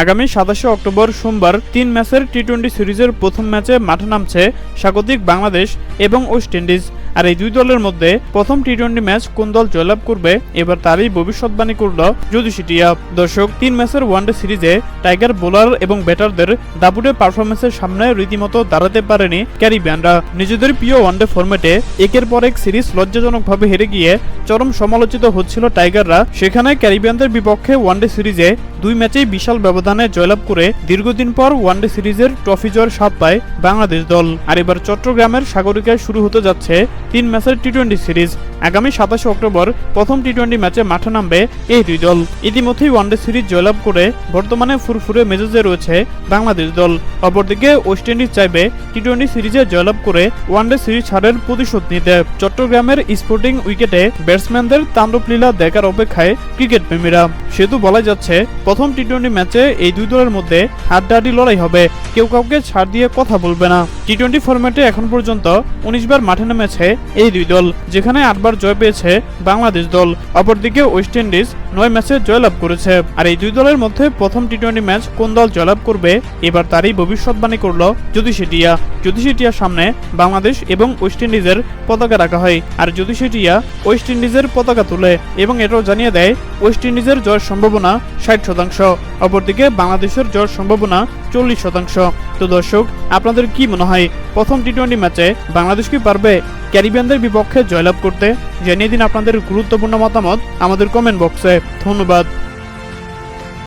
আগামী সাতাশে অক্টোবর সোমবার তিন ম্যাচের টি টোয়েন্টি সিরিজের প্রথম ম্যাচে মাঠে নামছে স্বাগতিক বাংলাদেশ এবং ওয়েস্ট ইন্ডিজ। আর এই দুই দলের মধ্যে প্রথম টি টোয়েন্টি ম্যাচ কোন দল জয়লাভ করবে, এবার তারই ভবিষ্যৎবাণী করল জ্যোতিষিটিয়া। দর্শক, তিন ম্যাচের ওয়ানডে সিরিজে টাইগার বোলার এবং ব্যাটারদের দাপুটে পারফরমেন্সের সামনে রীতিমতো দাঁড়াতে পারেনি ক্যারিবিয়ানরা। নিজেদের প্রিয় ওয়ানডে ফরম্যাটে একের পর এক সিরিজ লজ্জাজনকভাবে হেরে গিয়ে চরম সমালোচিত হচ্ছিল টাইগাররা। সেখানে ক্যারিবিয়ানদের বিপক্ষে ওয়ানডে সিরিজে দুই ম্যাচেই বিশাল ব্যবধানে জয়লাভ করে দীর্ঘদিন পর ওয়ানডে সিরিজের ট্রফি জয়ের স্বাদ পায় বাংলাদেশ দল। আর এবার চট্টগ্রামের সাগরিকায় শুরু হতে যাচ্ছে তিন ম্যাচের টি টোয়েন্টি সিরিজ। আগামী সাতাশে অক্টোবর প্রথম টি টোয়েন্টি ম্যাচে মাঠে নামবে এই দুই দল। ইতিমধ্যেই ওয়ানডে সিরিজ জয়লাভ করে বর্তমানে ফুরফুরে মেজাজে রয়েছে বাংলাদেশ দল। অপরদিকে ওয়েস্ট ইন্ডিজ চাইবে টি টোয়েন্টি সিরিজে জয়লাভ করে ওয়ানডে সিরিজ হারের প্রতিশোধ নিতে। চট্টগ্রামের স্পোর্টিং উইকেটে ব্যাটসম্যানদের তাণ্ডবলীলা দেখার অপেক্ষায় ক্রিকেট প্রেমীরা। সেহেতু বলা যাচ্ছে, প্রথম টি টোয়েন্টি ম্যাচে এই দুই দলের মধ্যে হাড্ডাহাড্ডি লড়াই হবে। কেউ কাউকে ছাড় দিয়ে কথা বলবে না। টি টোয়েন্টি ফরম্যাটে এখন পর্যন্ত উনিশ বার মাঠে নেমেছে এই দুই দল, যেখানে আটবার জয় পেয়েছে বাংলাদেশ দল। অপরদিকে ওয়েস্ট ইন্ডিজ নয় ম্যাচে জয়লাভ করেছে। আর এই দুই দলের মধ্যে প্রথম টি টোয়েন্টি ম্যাচ কোন দল জয়লাভ করবে, এবার তারই ভবিষ্যৎবাণী করল জ্যোতিষিটিয়া। জ্যোতিষিটিয়ার সামনে বাংলাদেশ এবং ওয়েস্ট ইন্ডিজের পতাকা রাখা হয়। আর জ্যোতিষিটিয়া ওয়েস্ট ইন্ডিজের পতাকা তুলে এবং এটাও জানিয়ে দেয়, ওয়েস্ট ইন্ডিজের জয়ের সম্ভাবনা ষাট শতাংশ, অপরদিকে বাংলাদেশের জয়ের সম্ভাবনা চল্লিশ শতাংশ। তো দর্শক, আপনাদের কি মনে হয়, প্রথম টি টোয়েন্টি ম্যাচে বাংলাদেশ কি পারবে? ক্যারিবিয়ানদের বিপক্ষে জয়লাভ করতে। জানিয়ে দিন আপনাদের গুরুত্বপূর্ণ মতামত আমাদের কমেন্ট বক্সে ধন্যবাদ।